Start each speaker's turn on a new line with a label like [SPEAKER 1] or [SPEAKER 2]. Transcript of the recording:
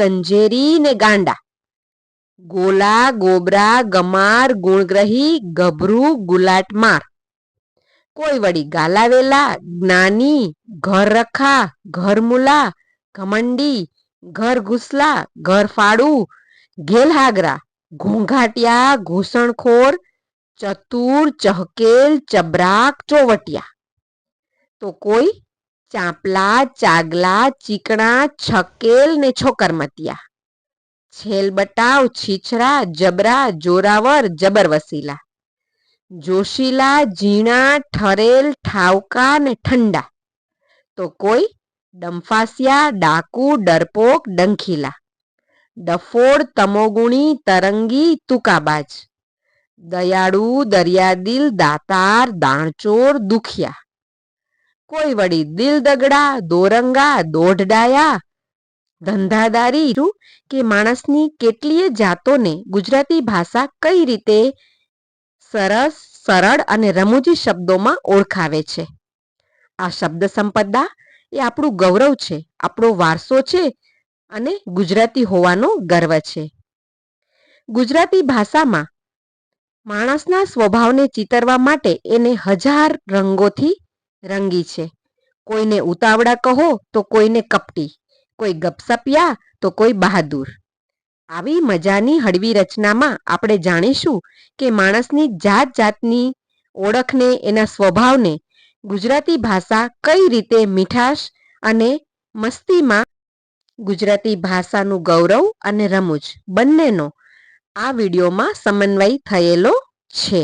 [SPEAKER 1] ગંજેરી ને ગાંડા. ગોલા, ગોબરા, ગમાર, ગુણગ્રહી, ગભરું ગુલાટમાર કોઈ વળી ગાલાવેલા, જ્ઞાની ઘર રખા ઘરમુલા, ઘમંડી ઘર ઘુસલા ઘર ફાડું ઘેલહાગરા, ઘોંઘાટિયા, ઘૂસણખોર, ચતુર, ચહકેલ, ચબરાક, ચોવટિયા. તો કોઈ ચાંપલા, ચાગલા, ચીકણા, છકેલ ને છોકરમતિયા. છેલ બટાવ છીછરા જબરા, જોરાવર જબર વસીલા જોશીલા, ઝીણા, ઠરેલ, ઠાવકા ને ઠંડા. તો કોઈ? ડંફાસિયા, ડાકુ, ડરપોક, ડંખીલા. ડફોડ, તમોગુણી, તરંગી, તુકાબાજ. દયાળુ, દરિયાદિલ, દાતાર, દાણચોર, દુખિયા. કોઈ વળી દિલ દગડા, દોરંગા, દોઢડાયા? ધંધાદારી કે માણસની કેટલીય જાતોને ગુજરાતી ભાષા કઈ રીતે સરસ, સરળ અને રમૂજી શબ્દોમાં ઓળખાવે છે? આ શબ્દ સંપદા એ આપણું ગૌરવ છે, આપણો વારસો છે અને ગુજરાતી હોવાનો ગર્વ છે. ગુજરાતી ભાષામાં માણસના સ્વભાવને ચિતરવા માટે એને હજાર રંગોથી રંગી છે. કોઈને ઉતાવળા કહો તો કોઈને કપટી. કોઈ ગપસપિયા તો કોઈ બહાદુર. આવી મજાની હળવી રચનામાં આપણે જાણીશું કે માણસની જાત જાતની ઓળખને, એના સ્વભાવને ગુજરાતી ભાષા કઈ રીતે મીઠાશ અને મસ્તીમાં ગુજરાતી ભાષાનું ગૌરવ અને રમૂજ બંનેનો આ વિડીયોમાં સમન્વય થયેલો છે.